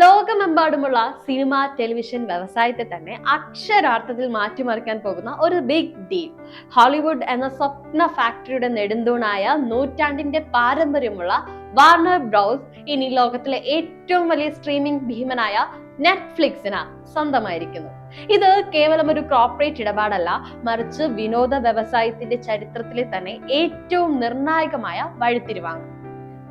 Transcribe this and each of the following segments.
ലോകമെമ്പാടുമുള്ള cinema television വ്യവസായത്തെ തന്നെ അക്ഷരാർത്ഥത്തിൽ മാറ്റിമറിക്കാൻ പോകുന്ന ഒരു ബിഗ് ഡീൽ ഹോളിവുഡ് എന്ന സ്വപ്ന ഫാക്ടറിയുടെ നെടുന്തൂണായ നൂറ്റാണ്ടിന്റെ പാരമ്പര്യമുള്ള വാർണർ ബ്രൗസ് ഇനി ലോകത്തിലെ ഏറ്റവും വലിയ സ്ട്രീമിംഗ് ഭീമനായ നെറ്റ്ഫ്ലിക്സിന് സ്വന്തമായിരിക്കുന്നു. ഇത് കേവലം ഒരു കോർപ്പറേറ്റ് ഇടപാടല്ല മറിച്ച് വിനോദ വ്യവസായത്തിന്റെ ചരിത്രത്തിലെ തന്നെ ഏറ്റവും നിർണായകമായ വഴിത്തിരിവാണ്.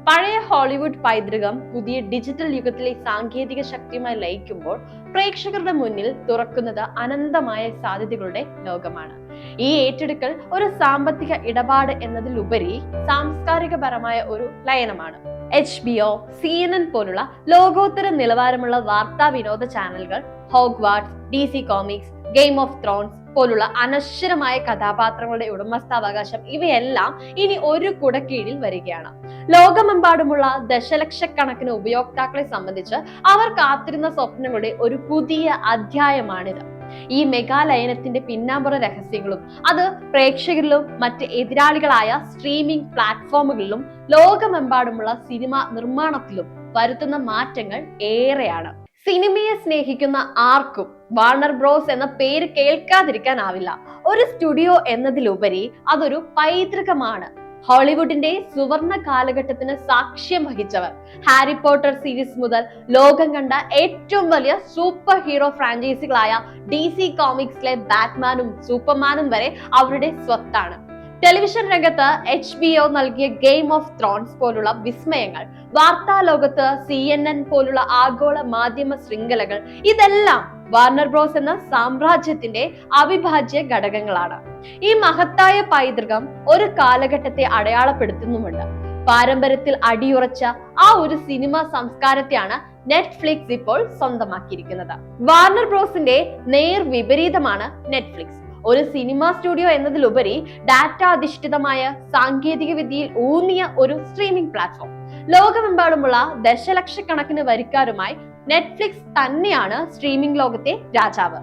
പഴയ ഹോളിവുഡ് പൈതൃകം പുതിയ ഡിജിറ്റൽ യുഗത്തിലെ സാങ്കേതിക ശക്തിയുമായി ലയിക്കുമ്പോൾ പ്രേക്ഷകരുടെ മുന്നിൽ തുറക്കുന്നത് അനന്തമായ സാധ്യതകളുടെ ലോകമാണ്. ഈ ഏറ്റെടുക്കൽ ഒരു സാമ്പത്തിക ഇടപാട് എന്നതിലുപരി സാംസ്കാരികപരമായ ഒരു ലയനമാണ്. H B O C N N പോലുള്ള ലോകോത്തര നിലവാരമുള്ള വാർത്താ വിനോദ ചാനലുകൾ Hogwarts D C Comics Game of Thrones പോലുള്ള അനശ്വരമായ കഥാപാത്രങ്ങളുടെ ഉടമസ്ഥാവകാശം ഇവയെല്ലാം ഇനി ഒരു കുടക്കീഴിൽ വരികയാണ്. ലോകമെമ്പാടുമുള്ള ദശലക്ഷക്കണക്കിന് ഉപയോക്താക്കളെ സംബന്ധിച്ച് അവർ കാത്തിരുന്ന സ്വപ്നങ്ങളുടെ ഒരു പുതിയ അധ്യായമാണിത്. ഈ മെഗാലയനത്തിന്റെ പിന്നാമ്പുറ രഹസ്യങ്ങളും അത് പ്രേക്ഷകരിലും മറ്റ് എതിരാളികളായ സ്ട്രീമിംഗ് പ്ലാറ്റ്ഫോമുകളിലും ലോകമെമ്പാടുമുള്ള സിനിമ നിർമ്മാണത്തിലും വരുത്തുന്ന മാറ്റങ്ങൾ ഏറെയാണ്. സിനിമയെ സ്നേഹിക്കുന്ന ആർക്കും വാർണർ ബ്രോസ് എന്ന പേര് കേൾക്കാതിരിക്കാനാവില്ല. ഒരു സ്റ്റുഡിയോ എന്നതിലുപരി അതൊരു പൈതൃകമാണ്. ഹോളിവുഡിന്റെ സുവർണ കാലഘട്ടത്തിന് സാക്ഷ്യം വഹിച്ചവർ. ഹാരി പോട്ടർ സീരീസ് മുതൽ ലോകം കണ്ട ഏറ്റവും വലിയ സൂപ്പർ ഹീറോ ഫ്രാഞ്ചൈസികളായ ഡി സി കോമിക്സിലെ ബാറ്റ്മാനും സൂപ്പർമാനും വരെ അവരുടെ സ്വത്താണ്. ടെലിവിഷൻ രംഗത്ത് എച്ച് ബി ഒ നൽകിയ ഗെയിം ഓഫ് ത്രോൺസ് പോലുള്ള വിസ്മയങ്ങൾ വാർത്താ ലോകത്ത് സി എൻ എൻ പോലുള്ള ആഗോള മാധ്യമ ശൃംഖലകൾ ഇതെല്ലാം വാർണർ ബ്രോസ് എന്ന സാമ്രാജ്യത്തിന്റെ അവിഭാജ്യ ഘടകങ്ങളാണ്. ഈ മഹത്തായ പൈതൃകം ഒരു കാലഘട്ടത്തെ അടയാളപ്പെടുത്തുന്നുമുണ്ട്. പാരമ്പര്യത്തിൽ അടിയുറച്ച ആ ഒരു സിനിമ സംസ്കാരത്തെയാണ് നെറ്റ്ഫ്ലിക്സ് ഇപ്പോൾ സ്വന്തമാക്കിയിരിക്കുന്നത്. വാർണർ ബ്രോസിന്റെ നേർ വിപരീതമാണ് നെറ്റ്ഫ്ലിക്സ്. ഒരു സിനിമ സ്റ്റുഡിയോ എന്നതിലുപരി ഡാറ്റ അധിഷ്ഠിതമായ സാങ്കേതിക വിദ്യയിൽ ഊന്നിയ ഒരു സ്ട്രീമിംഗ് പ്ലാറ്റ്ഫോം. ലോകമെമ്പാടുമുള്ള ദശലക്ഷക്കണക്കിന് വരിക്കാരുമായി നെറ്റ്ഫ്ലിക്സ് തന്നെയാണ് സ്ട്രീമിംഗ് ലോകത്തെ രാജാവ്.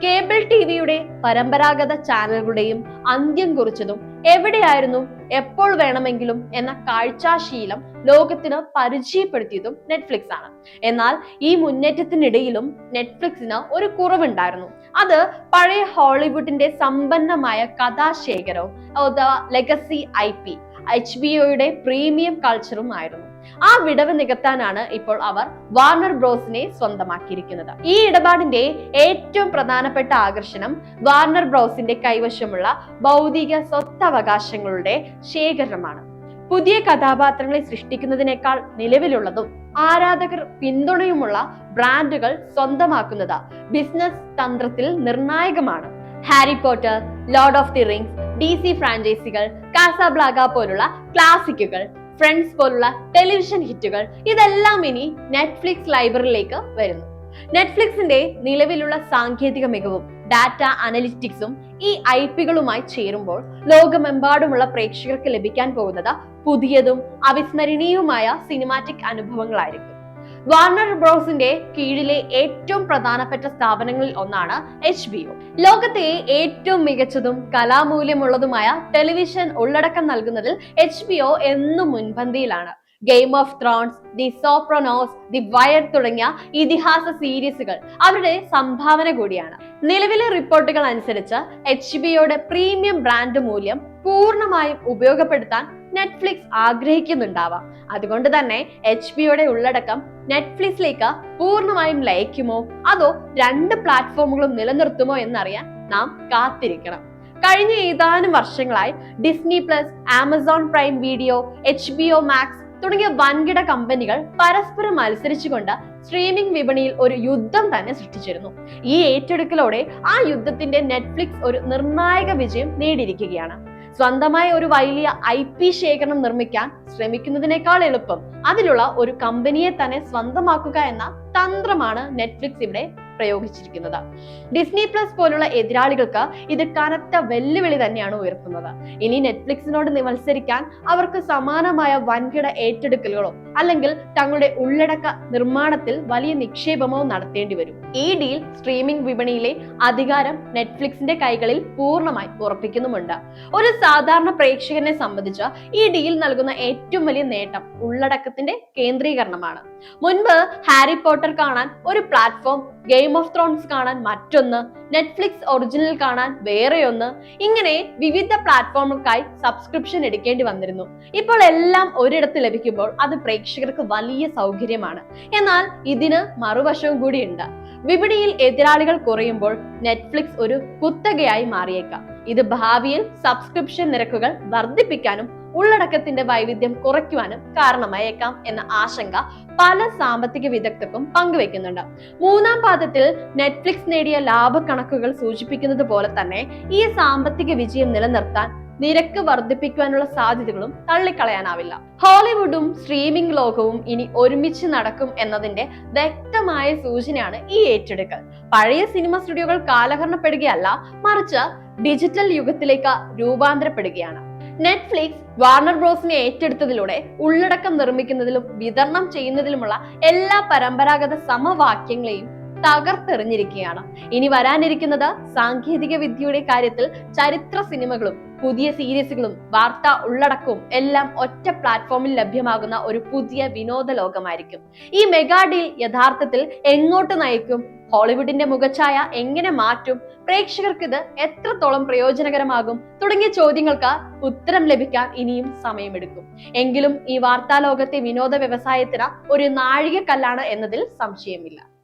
കേബിൾ ടി വിയുടെ പരമ്പരാഗത ചാനലുകളുടെയും അന്ത്യം കുറിച്ചതും എവിടെയായിരുന്നു എപ്പോൾ വേണമെങ്കിലും എന്ന കാഴ്ചാശീലം ലോകത്തിന് പരിചയപ്പെടുത്തിയതും നെറ്റ്ഫ്ലിക്സ് ആണ്. എന്നാൽ ഈ മുന്നേറ്റത്തിനിടയിലും നെറ്റ്ഫ്ലിക്സിന് ഒരു കുറവുണ്ടായിരുന്നു. അത് പഴയ ഹോളിവുഡിന്റെ സമ്പന്നമായ കഥാശേഖരവും legacy I P H B ഒയുടെ പ്രീമിയം കൾച്ചറും ആയിരുന്നു. ആ വിടവ് നികത്താനാണ് ഇപ്പോൾ അവർ വാർണർ ബ്രോസിനെ സ്വന്തമാക്കിയിരിക്കുന്നത്. ഈ ഇടപാടിന്റെ ഏറ്റവും പ്രധാനപ്പെട്ട ആകർഷണം വാർണർ ബ്രോസിന്റെ കൈവശമുള്ള ഭൗതിക സ്വത്തവകാശങ്ങളുടെ ശേഖരണമാണ്. പുതിയ കഥാപാത്രങ്ങളെ സൃഷ്ടിക്കുന്നതിനേക്കാൾ നിലവിലുള്ളതും ആരാധകർ പിന്തുണയുമുള്ള ബ്രാൻഡുകൾ സ്വന്തമാക്കുന്നത് ബിസിനസ് തന്ത്രത്തിൽ നിർണായകമാണ്. Harry Potter Lord of the Rings D C ഫ്രാഞ്ചൈസികൾ Casablanca പോലുള്ള ക്ലാസിക്കുകൾ ഫ്രണ്ട്സ് പോലുള്ള ടെലിവിഷൻ ഹിറ്റുകൾ ഇതെല്ലാം ഇനി നെറ്റ്ഫ്ലിക്സ് ലൈബ്രറിയിലേക്ക് വരുന്നു. നെറ്റ്ഫ്ലിക്സിന്റെ നിലവിലുള്ള സാങ്കേതിക മികവും ഡാറ്റ അനലിറ്റിക്സും ഈ ഐ പികളുമായി ചേരുമ്പോൾ ലോകമെമ്പാടുമുള്ള പ്രേക്ഷകർക്ക് ലഭിക്കാൻ പോകുന്നത് പുതിയതും അവിസ്മരണീയവുമായ സിനിമാറ്റിക് അനുഭവങ്ങളായിരിക്കും. വാർണർ ബ്രോസിന്റെ കീഴിലെ ഏറ്റവും പ്രധാനപ്പെട്ട സ്ഥാപനങ്ങളിൽ ഒന്നാണ് എച്ച് ബി ഒ ലോകത്തെ ഏറ്റവും മികച്ചതും കലാമൂല്യമുള്ളതുമായ ടെലിവിഷൻ ഉള്ളടക്കം നൽകുന്നതിൽ എച്ച് ബി ഒ എന്നും മുൻപന്തിയിലാണ്. Game of Thrones The Sopranos The Wire തുടങ്ങിയ ഇതിഹാസ സീരീസുകൾ അവരുടെ സംഭാവന കൂടിയാണ്. നിലവിലെ റിപ്പോർട്ടുകൾ അനുസരിച്ച് എച്ച് ബിയുടെ പ്രീമിയം ബ്രാൻഡ് മൂല്യം പൂർണമായും ഉപയോഗപ്പെടുത്താൻ നെറ്റ്ഫ്ലിക്സ് ആഗ്രഹിക്കുന്നുണ്ടാവാം. അതുകൊണ്ട് തന്നെ എച്ച് ബിയുടെ ഉള്ളടക്കം നെറ്റ്ഫ്ലിക്സിലേക്ക് പൂർണമായും ലയിക്കുമോ? അതോ രണ്ട് പ്ലാറ്റ്ഫോമുകളും നിലനിർത്തുമോ എന്നറിയാൻ നാം കാത്തിരിക്കണം. കഴിഞ്ഞ ഏതാനും വർഷങ്ങളായി Disney plus Amazon Prime Video H B O Max തുടങ്ങിയ വൻകിട കമ്പനികൾ പരസ്പരം മത്സരിച്ചുകൊണ്ട് സ്ട്രീമിംഗ് വിപണിയിൽ ഒരു യുദ്ധം തന്നെ സൃഷ്ടിച്ചിരുന്നു. ഈ ഏറ്റെടുക്കലോടെ ആ യുദ്ധത്തിന്റെ നെറ്റ്ഫ്ലിക്സ് ഒരു നിർണായക വിജയം നേടിയിരിക്കുകയാണ്. സ്വന്തമായ ഒരു വലിയ ഐ പി ശേഖരണം നിർമ്മിക്കാൻ ശ്രമിക്കുന്നതിനേക്കാൾ എളുപ്പം. അതിലുള്ള ഒരു കമ്പനിയെ തന്നെ സ്വന്തമാക്കുക എന്ന തന്ത്രമാണ് നെറ്റ്ഫ്ലിക്സ് ഇവിടെ പ്രയോഗിച്ചിരിക്കുന്നത്. ഡിസ്നി പ്ലസ് പോലുള്ള എതിരാളികൾക്ക് ഇത് കനത്ത വെല്ലുവിളി തന്നെയാണ് ഉയർത്തുന്നത്. ഇനി നെറ്റ്ഫ്ലിക്സിനോട് മത്സരിക്കാൻ അവർക്ക് സമാനമായ വൻകിട ഏറ്റെടുക്കലുകളോ അല്ലെങ്കിൽ തങ്ങളുടെ ഉള്ളടക്ക നിർമ്മാണത്തിൽ വലിയ നിക്ഷേപമോ നടത്തേണ്ടി വരും. ഈ ഡീൽ സ്ട്രീമിംഗ് വിപണിയിലെ അധികാരം നെറ്റ്ഫ്ലിക്സിന്റെ കൈകളിൽ പൂർണമായി ഉറപ്പിക്കുന്നുമുണ്ട്. ഒരു സാധാരണ പ്രേക്ഷകനെ സംബന്ധിച്ച് ഈ ഡീൽ നൽകുന്ന ഏറ്റവും വലിയ നേട്ടം ഉള്ളടക്കത്തിന്റെ കേന്ദ്രീകരണമാണ്. മുൻപ് ഹാരി പോട്ടർ കാണാൻ ഒരു പ്ലാറ്റ്ഫോം ഗെയിം ഓഫ് ത്രോൺസ് കാണാൻ മറ്റൊന്ന് നെറ്റ്ഫ്ലിക്സ് ഒറിജിനൽ കാണാൻ വേറെ ഒന്ന് ഇങ്ങനെ വിവിധ പ്ലാറ്റ്ഫോമുകൾക്കായി സബ്സ്ക്രിപ്ഷൻ എടുക്കേണ്ടി വന്നിരുന്നു. ഇപ്പോൾ എല്ലാം ഒരിടത്ത് ലഭിക്കുമ്പോൾ അത് പ്രേക്ഷകർക്ക് വലിയ സൗകര്യമാണ്. എന്നാൽ ഇതിന് മറുവശവും കൂടിയുണ്ട്. വിപണിയിൽ എതിരാളികൾ കുറയുമ്പോൾ നെറ്റ്ഫ്ലിക്സ് ഒരു കുത്തകയായി മാറിയേക്കാം. ഇത് ഭാവിയിൽ സബ്സ്ക്രിപ്ഷൻ നിരക്കുകൾ വർദ്ധിപ്പിക്കാനും ഉള്ളടക്കത്തിന്റെ വൈവിധ്യം കുറയ്ക്കുവാനും കാരണമായേക്കാം എന്ന ആശങ്ക പല സാമ്പത്തിക വിദഗ്ധർക്കും പങ്കുവെക്കുന്നുണ്ട്. മൂന്നാം പാദത്തിൽ നെറ്റ്ഫ്ലിക്സ് നേടിയ ലാഭക്കണക്കുകൾ സൂചിപ്പിക്കുന്നത് പോലെ തന്നെ ഈ സാമ്പത്തിക വിജയം നിലനിർത്താൻ നിരക്ക് വർദ്ധിപ്പിക്കുവാനുള്ള സാധ്യതകളും തള്ളിക്കളയാനാവില്ല. ഹോളിവുഡും സ്ട്രീമിംഗ് ലോകവും ഇനി ഒരുമിച്ച് നടക്കും എന്നതിന്റെ വ്യക്തമായ സൂചനയാണ് ഈ ഏറ്റെടുക്കൽ. പഴയ സിനിമ സ്റ്റുഡിയോകൾ കാലഹരണപ്പെടുകയല്ല മറിച്ച് ഡിജിറ്റൽ യുഗത്തിലേക്ക് രൂപാന്തരപ്പെടുകയാണ്. നെറ്റ്ഫ്ലിക്സ് വാർണർ ബ്രോസിനെ ഏറ്റെടുത്തതിലൂടെ ഉള്ളടക്കം നിർമ്മിക്കുന്നതിലും വിതരണം ചെയ്യുന്നതിലുമുള്ള എല്ലാ പരമ്പരാഗത സമവാക്യങ്ങളെയും തകർത്തെറിഞ്ഞിരിക്കുകയാണ്. ഇനി വരാനിരിക്കുന്നത് സാങ്കേതിക വിദ്യയുടെ കാര്യത്തിൽ ചരിത്ര സിനിമകളും പുതിയ സീരീസുകളും വാർത്താ ഉള്ളടക്കവും എല്ലാം ഒറ്റ പ്ലാറ്റ്ഫോമിൽ ലഭ്യമാകുന്ന ഒരു പുതിയ വിനോദ ലോകമായിരിക്കും. ഈ മെഗാ ഡീൽ യഥാർത്ഥത്തിൽ എങ്ങോട്ട് നയിക്കും? ഹോളിവുഡിന്റെ മുഖച്ഛായ എങ്ങനെ മാറ്റും? പ്രേക്ഷകർക്ക് ഇത് എത്രത്തോളം പ്രയോജനകരമാകും? തുടങ്ങിയ ചോദ്യങ്ങൾക്ക് ഉത്തരം ലഭിക്കാൻ ഇനിയും സമയമെടുക്കും. എങ്കിലും ഈ വാർത്താ ലോകത്തെ വിനോദ വ്യവസായത്തിന് ഒരു നാഴികക്കല്ലാണ് എന്നതിൽ സംശയമില്ല.